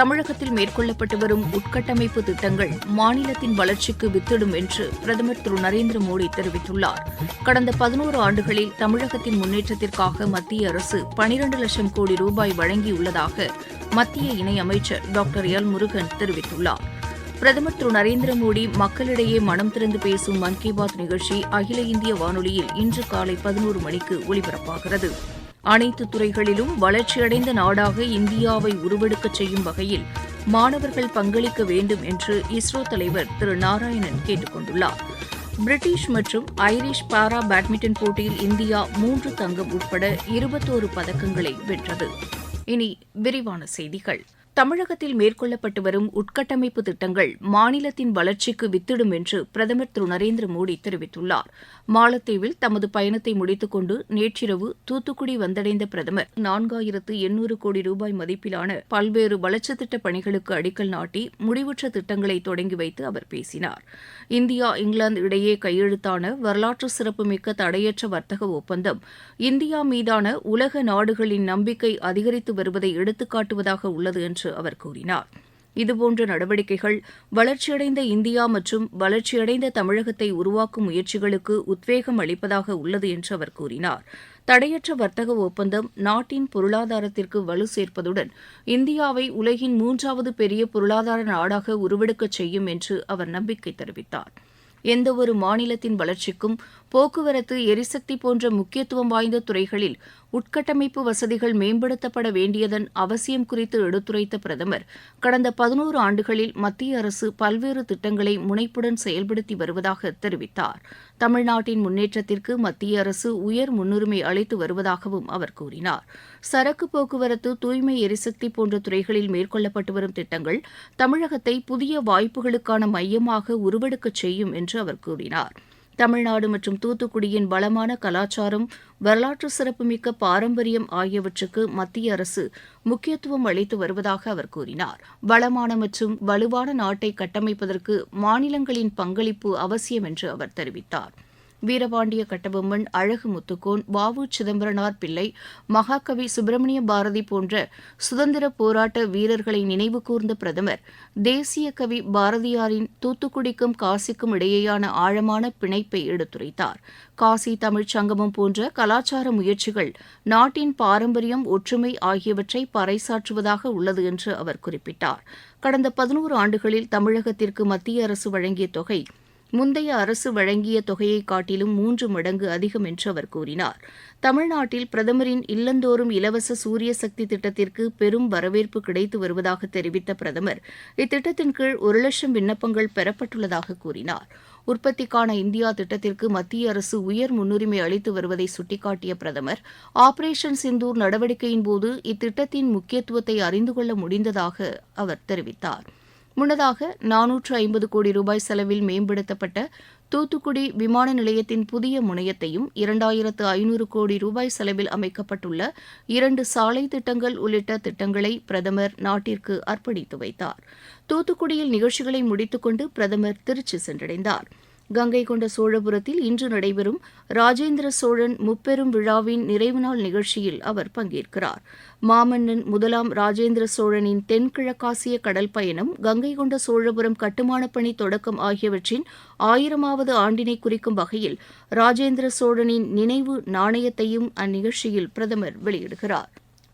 தமிழகத்தில் மேற்கொள்ளப்பட்டு வரும் உட்கட்டமைப்பு திட்டங்கள் மாநிலத்தின் வளர்ச்சிக்கு வித்திடும் என்று பிரதமர் திரு நரேந்திர மோடி தெரிவித்துள்ளார். கடந்த பதினோரு ஆண்டுகளில் தமிழகத்தின் முன்னேற்றத்திற்காக மத்திய அரசு பனிரண்டு லட்சம் கோடி ரூபாய் வழங்கியுள்ளதாக மத்திய இணையமைச்சர் டாக்டர் எல் முருகன் தெரிவித்துள்ளார். பிரதமர் திரு நரேந்திர மோடி மக்களிடையே மனம் திறந்து பேசும் மன் கி பாத் நிகழ்ச்சி அகில இந்திய வானொலியில் இன்று காலை பதினோரு மணிக்கு ஒலிபரப்பாகிறது. அனைத்து துறைகளிலும் வளர்ச்சியடைந்த நாடாக இந்தியாவை உருவெடுக்கச் செய்யும் வகையில் மாணவர்கள் பங்களிக்க வேண்டும் என்று இஸ்ரோ தலைவர் திரு நாராயணன் கேட்டுக் கொண்டுள்ளார். பிரிட்டிஷ் மற்றும் ஐரிஷ் பாரா பேட்மிண்டன் போட்டியில் இந்தியா மூன்று தங்கம் உட்பட இருபத்தோரு பதக்கங்களை வென்றது. இனி விரிவான செய்திகள். தமிழகத்தில் மேற்கொள்ளப்பட்டு வரும் உட்கட்டமைப்பு திட்டங்கள் மாநிலத்தின் வளர்ச்சிக்கு வித்திடும் என்று பிரதமர் திரு நரேந்திர மோடி தெரிவித்துள்ளார். மாலத்தீவில் தமது பயணத்தை முடித்துக்கொண்டு நேற்றிரவு தூத்துக்குடி வந்தடைந்த பிரதமர் நான்காயிரத்து எண்ணூறு கோடி ரூபாய் மதிப்பிலான பல்வேறு வளர்ச்சித் திட்டப் பணிகளுக்கு அடிக்கல் நாட்டி முடிவுற்ற திட்டங்களை தொடங்கி வைத்து அவர் பேசினார். இந்தியா இங்கிலாந்து இடையே கையெழுத்தான வரலாற்று சிறப்புமிக்க தடையற்ற வர்த்தக ஒப்பந்தம் இந்தியா மீதான உலக நாடுகளின் நம்பிக்கை அதிகரித்து வருவதை எடுத்துக்காட்டுவதாக உள்ளது என்று அவர் கூறினார். இதுபோன்ற நடவடிக்கைகள் வளர்ச்சியடைந்த இந்தியா மற்றும் வளர்ச்சியடைந்த தமிழகத்தை உருவாக்கும் முயற்சிகளுக்கு உத்வேகம் அளிப்பதாக உள்ளது என்று அவர் கூறினார். தடையற்ற வர்த்தக ஒப்பந்தம் நாட்டின் பொருளாதாரத்திற்கு வலு சேர்ப்பதுடன் இந்தியாவை உலகின் மூன்றாவது பெரிய பொருளாதார நாடாக உருவெடுக்கச் செய்யும் என்று அவர் நம்பிக்கை தெரிவித்தார். எந்தவொரு மாநிலத்தின் வளர்ச்சிக்கும் போக்குவரத்து எரிசக்தி போன்ற முக்கியத்துவம் வாய்ந்த துறைகளில் உட்கட்டமைப்பு வசதிகள் மேம்படுத்தப்பட வேண்டியதன் அவசியம் குறித்து எடுத்துரைத்த பிரதமர் கடந்த பதினோரு ஆண்டுகளில் மத்திய அரசு பல்வேறு திட்டங்களை முனைப்புடன் செயல்படுத்தி வருவதாக தெரிவித்தார். தமிழ்நாட்டின் முன்னேற்றத்திற்கு மத்திய அரசு உயர் முன்னுரிமை அளித்து வருவதாகவும் அவர் கூறினார். சரக்கு போக்குவரத்து தூய்மை எரிசக்தி போன்ற துறைகளில் மேற்கொள்ளப்பட்டு வரும் திட்டங்கள் தமிழகத்தை புதிய வாய்ப்புகளுக்கான மையமாக உருவெடுக்கச் செய்யும் என்று அவர் கூறினார். தமிழ்நாடு மற்றும் தூத்துக்குடியின் வளமான கலாச்சாரம் வரலாற்று சிறப்புமிக்க பாரம்பரியம் ஆகியவற்றுக்கு மத்திய அரசு முக்கியத்துவம் அளித்து வருவதாக அவர் கூறினார். வளமான மற்றும் வலுவான நாட்டை கட்டமைப்பதற்கு மாநிலங்களின் பங்களிப்பு அவசியம் என்று அவர் தெரிவித்தார். வீரபாண்டிய கட்டபொம்மன் அழகு முத்துக்கோன் வாவு சிதம்பரனார் பிள்ளை மகாகவி சுப்பிரமணிய பாரதி போன்ற சுதந்திர போராட்ட வீரர்களை நினைவு கூர்ந்த பிரதமர் தேசிய கவி பாரதியாரின் தூத்துக்குடிக்கும் காசிக்கும் இடையேயான ஆழமான பிணைப்பை எடுத்துரைத்தார். காசி தமிழ்ச் சங்கமம் போன்ற கலாச்சார முயற்சிகள் நாட்டின் பாரம்பரியம் ஒற்றுமை ஆகியவற்றை பறைசாற்றுவதாக உள்ளது என்று அவர் குறிப்பிட்டார். கடந்த பதினோரு ஆண்டுகளில் தமிழகத்திற்கு மத்திய அரசு வழங்கிய தொகை முந்தைய அரசு வழங்கிய தொகையை காட்டிலும் மூன்று மடங்கு அதிகம் என்று அவர் கூறினார். தமிழ்நாட்டில் பிரதமரின் இல்லந்தோறும் இலவச சூரிய சக்தி திட்டத்திற்கு பெரும் வரவேற்பு கிடைத்து வருவதாக தெரிவித்த பிரதமர் இத்திட்டத்தின் கீழ் ஒரு லட்சம் விண்ணப்பங்கள் பெறப்பட்டுள்ளதாக கூறினார். உற்பத்திக்கான இந்தியா திட்டத்திற்கு மத்திய அரசு உயர் முன்னுரிமை அளித்து வருவதை சுட்டிக்காட்டிய பிரதமர் ஆபரேஷன் சிந்தூர் நடவடிக்கையின்போது இத்திட்டத்தின் முக்கியத்துவத்தை அறிந்து கொள்ள முடிந்ததாக அவர் தெரிவித்தார். முன்னதாக நானூற்று ஐம்பது கோடி ரூபாய் செலவில் மேம்படுத்தப்பட்ட தூத்துக்குடி விமான நிலையத்தின் புதிய முனையத்தையும் இரண்டாயிரத்து ஐநூறு கோடி ரூபாய் செலவில் அமைக்கப்பட்டுள்ள இரண்டு சாலை திட்டங்கள் உள்ளிட்ட திட்டங்களை பிரதமர் நாட்டிற்கு அர்ப்பணித்து வைத்தார். தூத்துக்குடியில் நிகழ்ச்சிகளை முடித்துக்கொண்டு பிரதமர் திருச்சி சென்றடைந்தார். கங்கை கொண்ட சோழபுரத்தில் இன்று நடைபெறும் ராஜேந்திர சோழன் முப்பெரும் விழாவின் நிறைவு நாள் நிகழ்ச்சியில் அவர் பங்கேற்கிறார். மாமன்னன் முதலாம் ராஜேந்திர சோழனின் தென்கிழக்காசிய கடல் பயணம் கங்கை கொண்ட சோழபுரம் கட்டுமானப் பணி தொடக்கம் ஆகியவற்றின் ஆயிரமாவது ஆண்டினை குறிக்கும் வகையில் ராஜேந்திர சோழனின் நினைவு நாணயத்தையும் அந்நிகழ்ச்சியில் பிரதமர் வெளியிடுகிறார்.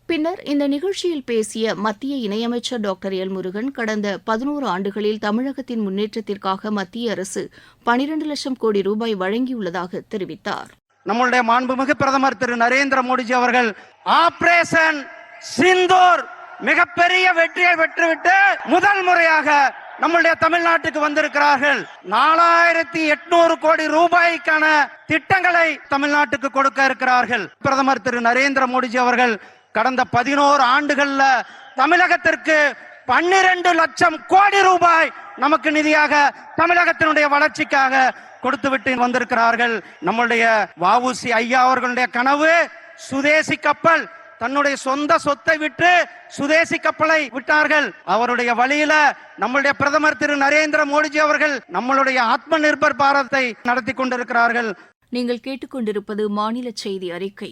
பின்னர் இந்த நிகழ்ச்சியில் பேசிய மத்திய இணையமைச்சர் டாக்டர் எல் முருகன் கடந்த பதினோரு ஆண்டுகளில் தமிழகத்தின் முன்னேற்றத்திற்காக மத்திய அரசு பனிரெண்டு லட்சம் கோடி ரூபாய் வழங்கியுள்ளதாக தெரிவித்தார். நம்மளுடைய மாண்புமிகு பிரதமர் திரு நரேந்திர மோடிஜி அவர்கள் ஆபரேஷன் சிந்தூர் மிகப்பெரிய வெற்றியை பெற்றுவிட்டு முதல் முறையாக நம்மளுடைய தமிழ்நாட்டுக்கு வந்திருக்கிறார்கள். நாலாயிரத்தி எட்நூறு கோடி ரூபாய்க்கான திட்டங்களை தமிழ்நாட்டுக்கு கொடுக்க இருக்கிறார்கள். பிரதமர் திரு நரேந்திர மோடிஜி அவர்கள் கடந்த பதினோரு ஆண்டுகள்ல தமிழகத்திற்கு பன்னிரண்டு லட்சம் கோடி ரூபாய் நமக்கு நிதியாக தமிழகத்தினுடைய வளர்ச்சிக்காக கொடுத்து விட்டு வந்திருக்கிறார்கள். நம்முடைய வாவுசி ஐயா அவர்களுடைய கனவு சுதேசி கப்பல் தன்னுடைய சொந்த சொத்தை விட்டு சுதேசி கப்பலை விட்டார்கள். அவருடைய வழியில நம்மளுடைய பிரதமர் திரு நரேந்திர மோடிஜி அவர்கள் நம்மளுடைய ஆத்ம நிர்பர் பாரத்தை நடத்தி கொண்டிருக்கிறார்கள். நீங்கள் கேட்டுக்கொண்டிருப்பது மாநில செய்தி அறிக்கை.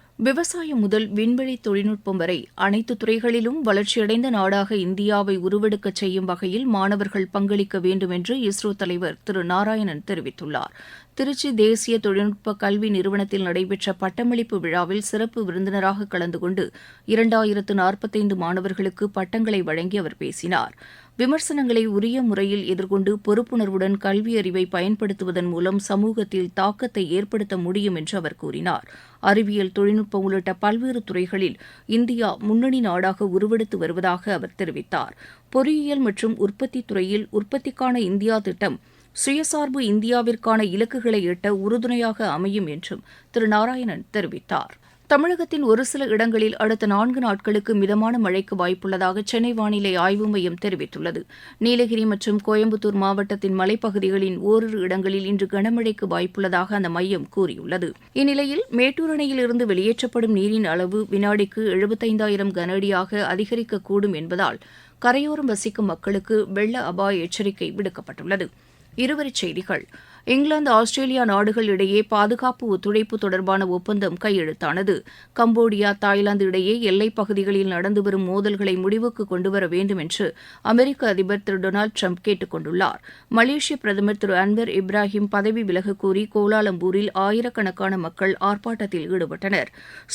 விவசாயம் முதல் விண்வெளி தொழில்நுட்பம் வரை அனைத்து துறைகளிலும் வளர்ச்சியடைந்த நாடாக இந்தியாவை உருவெடுக்கச் செய்யும் வகையில் மாணவர்கள் பங்களிக்க வேண்டும் என்று இஸ்ரோ தலைவர் திரு நாராயணன் தெரிவித்துள்ளார். திருச்சி தேசிய தொழில்நுட்ப கல்வி நிறுவனத்தில் நடைபெற்ற பட்டமளிப்பு விழாவில் சிறப்பு விருந்தினராக கலந்து கொண்டு இரண்டாயிரத்து நாற்பத்தைந்து மாணவர்களுக்கு பட்டங்களை வழங்கி அவர் பேசினார். விமர்சனங்களை உரிய முறையில் எதிர்கொண்டு பொறுப்புணர்வுடன் கல்வி அறிவை பயன்படுத்துவதன் மூலம் சமூகத்தில் தாக்கத்தை ஏற்படுத்த முடியும் என்று அவர் கூறினார். அறிவியல் தொழில்நுட்பம் உள்ளிட்ட பல்வேறு துறைகளில் இந்தியா முன்னணி நாடாக உருவெடுத்து வருவதாக அவர் தெரிவித்தார். பொறியியல் மற்றும் உற்பத்தி துறையில் உற்பத்திக்கான இந்தியா திட்டம் சுயசார்பு இந்தியாவிற்கான இலக்குகளை எட்ட உறுதுணையாக அமையும் என்றும் திரு நாராயணன் தெரிவித்தார். தமிழகத்தின் ஒரு சில இடங்களில் அடுத்த நான்கு நாட்களுக்கு மிதமான மழைக்கு வாய்ப்புள்ளதாக சென்னை வானிலை ஆய்வு மையம் தெரிவித்துள்ளது. நீலகிரி மற்றும் கோயம்புத்தூர் மாவட்டத்தின் மலைப்பகுதிகளின் ஓரிரு இடங்களில் இன்று கனமழைக்கு வாய்ப்புள்ளதாக அந்த மையம் கூறியுள்ளது. இந்நிலையில் மேட்டூர் அணையிலிருந்து வெளியேற்றப்படும் நீரின் அளவு வினாடிக்கு எழுபத்தைந்தாயிரம் கன அடியாக அதிகரிக்கக்கூடும் என்பதால் கரையோரம் வசிக்கும் மக்களுக்கு வெள்ள அபாய எச்சரிக்கை விடுக்கப்பட்டுள்ளது. இருவரிச் செய்திகள். இங்கிலாந்து ஆஸ்திரேலியா நாடுகள் இடையே பாதுகாப்பு ஒத்துழைப்பு தொடர்பான ஒப்பந்தம் கையெழுத்தானது. கம்போடியா தாய்லாந்து இடையே எல்லைப் பகுதிகளில் நடந்து வரும் மோதல்களை முடிவுக்கு கொண்டுவர வேண்டும் என்று அமெரிக்க அதிபர் திரு டொனால்டு ட்ரம்ப் கேட்டுக் கொண்டுள்ளார். மலேசிய பிரதமர் திரு அன்வர் இப்ராஹிம் பதவி விலகக் கோரி கோலாலம்பூரில் ஆயிரக்கணக்கான மக்கள் ஆர்ப்பாட்டத்தில் ஈடுபட்டனர்.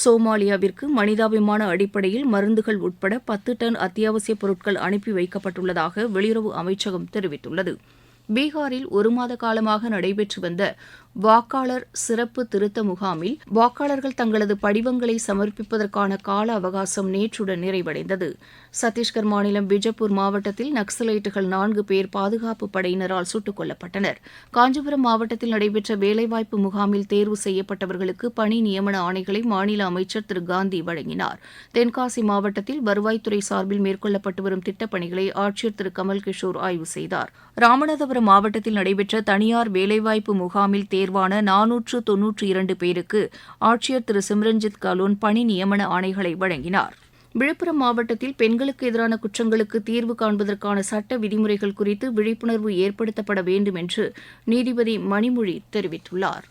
சோமாலியாவிற்கு மனிதாபிமான அடிப்படையில் மருந்துகள் உட்பட பத்து டன் அத்தியாவசியப் பொருட்கள் அனுப்பி வைக்கப்பட்டுள்ளதாக வெளியுறவு அமைச்சகம் தெரிவித்துள்ளது. பீகாரில் ஒரு மாத காலமாக நடைபெற்று வந்த வாக்காளர் சிறப்பு திருத்த முகாமில் வாக்காளர்கள் தங்களது படிவங்களை சமர்ப்பிப்பதற்கான கால அவகாசம் நேற்றுடன் நிறைவடைந்தது. சத்தீஸ்கர் மாநிலம் பிஜப்பூர் மாவட்டத்தில் நக்சலைட்டுகள் நான்கு பேர் பாதுகாப்பு படையினரால் சுட்டுக் கொல்லப்பட்டனர். காஞ்சிபுரம் மாவட்டத்தில் நடைபெற்ற வேலைவாய்ப்பு முகாமில் தேர்வு செய்யப்பட்டவர்களுக்கு பணி நியமன ஆணைகளை மாநில அமைச்சர் திரு காந்தி வழங்கினார். தென்காசி மாவட்டத்தில் வருவாய்த்துறை சார்பில் மேற்கொள்ளப்பட்டு வரும் திட்டப்பணிகளை ஆட்சியர் திரு கமல் கிஷோர் ஆய்வு செய்தார். ராமநாதபுரம் மாவட்டத்தில் நடைபெற்ற தனியார் வேலைவாய்ப்பு முகாமில் தேர்வான நானூற்று தொன்னூற்று இரண்டு பேருக்கு ஆட்சியர் திரு. சிம்ரன்ஜித் கலோன் பணி நியமன ஆணைகளை வழங்கினார். விழுப்புரம் மாவட்டத்தில் பெண்களுக்கு எதிரான குற்றங்களுக்கு தீர்வு காண்பதற்கான சட்ட விதிமுறைகள் குறித்து விழிப்புணர்வு ஏற்படுத்தப்பட வேண்டும் என்று நீதிபதி மணிமொழி தெரிவித்துள்ளார்.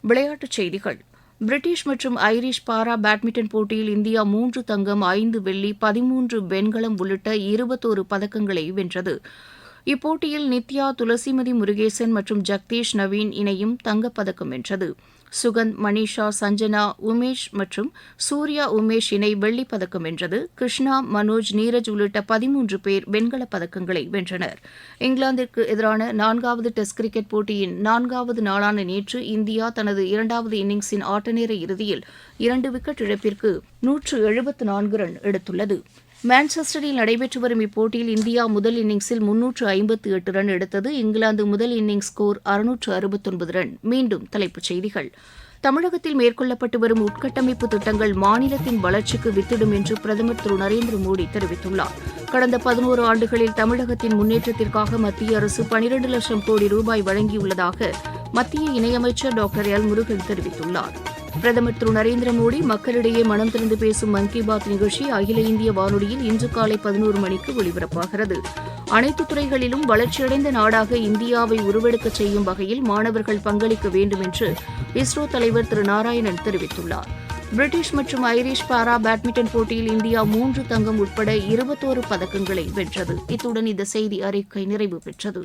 விளையாட்டுச் செய்திகள். பிரிட்டிஷ் மற்றும் ஐரிஷ் பாரா பேட்மிண்டன் போட்டியில் இந்தியா மூன்று தங்கம் ஐந்து வெள்ளி பதிமூன்று வெண்கலம் உள்ளிட்ட இருபத்தோரு பதக்கங்களை வென்றது. இப்போட்டியில் நித்யா துளசிமதி முருகேசன் மற்றும் ஜக்தீஷ் நவீன் இணையும் தங்கப்பதக்கம் வென்றது. சுகந்த் மணிஷா சஞ்சனா உமேஷ் மற்றும் சூர்யா உமேஷ் இணை வெள்ளிப் பதக்கம் வென்றது. கிருஷ்ணா மனோஜ் நீரஜ் உள்ளிட்ட பதிமூன்று பேர் வெண்கலப் பதக்கங்களை வென்றனர். இங்கிலாந்திற்கு எதிரான நான்காவது டெஸ்ட் கிரிக்கெட் போட்டியின் நான்காவது நாளான நேற்று இந்தியா தனது இரண்டாவது இன்னிங்ஸின் ஆட்டநேர இறுதியில் இரண்டு விக்கெட் இழப்பிற்கு நூற்று எழுபத்து நான்கு ரன் எடுத்துள்ளது. மான்செஸ்டரில் நடைபெற்று வரும் இப்போட்டியில் இந்தியா முதல் இன்னிங்ஸில் முன்னூற்று ஐம்பத்து எட்டு ரன் எடுத்தது. இங்கிலாந்து முதல் இன்னிங்ஸ் ஸ்கோர் அறுநூற்று அறுபத்தொன்பது ரன். மீண்டும் தலைப்புச் செய்திகள். தமிழகத்தில் மேற்கொள்ளப்பட்டு வரும் உட்கட்டமைப்பு திட்டங்கள் மாநிலத்தின் வளர்ச்சிக்கு வித்திடும் என்று பிரதமர் திரு நரேந்திர மோடி தெரிவித்துள்ளார். கடந்த பதினோரு ஆண்டுகளில் தமிழகத்தின் முன்னேற்றத்திற்காக மத்திய அரசு பனிரண்டு லட்சம் கோடி ரூபாய் வழங்கியுள்ளதாக மத்திய இணையமைச்சர் டாக்டர் எல் முருகன் தெரிவித்துள்ளார். பிரதமர் திரு நரேந்திர மோடி மக்களிடையே மனம் திறந்து பேசும் மன் கி பாத் நிகழ்ச்சி அகில இந்திய வானொலியில் இன்று காலை பதினோரு மணிக்கு ஒலிபரப்பாகிறது. அனைத்து துறைகளிலும் வளர்ச்சியடைந்த நாடாக இந்தியாவை உருவெடுக்கச் செய்யும் வகையில் மாணவர்கள் பங்களிக்க வேண்டும் என்று இஸ்ரோ தலைவர் திரு நாராயணன் தெரிவித்துள்ளார். பிரிட்டிஷ் மற்றும் ஐரிஷ் பாரா பேட்மிண்டன் போட்டியில் இந்தியா மூன்று தங்கம் உட்பட இருபத்தோரு பதக்கங்களை வென்றது. இத்துடன் இந்த செய்தி அறிக்கை நிறைவு பெற்றது.